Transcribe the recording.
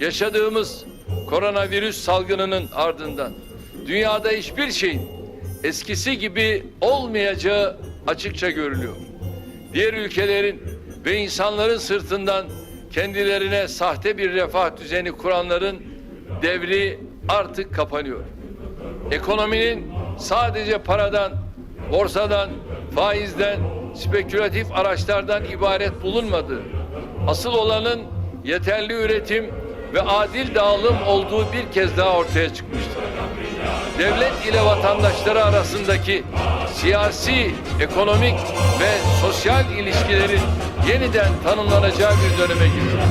Yaşadığımız koronavirüs salgınının ardından dünyada hiçbir şeyin eskisi gibi olmayacağı açıkça görülüyor. Diğer ülkelerin ve insanların sırtından kendilerine sahte bir refah düzeni kuranların devri artık kapanıyor. Ekonominin sadece paradan, borsadan, faizden, spekülatif araçlardan ibaret bulunmadığı, asıl olanın yeterli üretim ve adil dağılım olduğu bir kez daha ortaya çıkmıştır. Devlet ile vatandaşları arasındaki siyasi, ekonomik ve sosyal ilişkilerin yeniden tanımlanacağı bir döneme giriyoruz.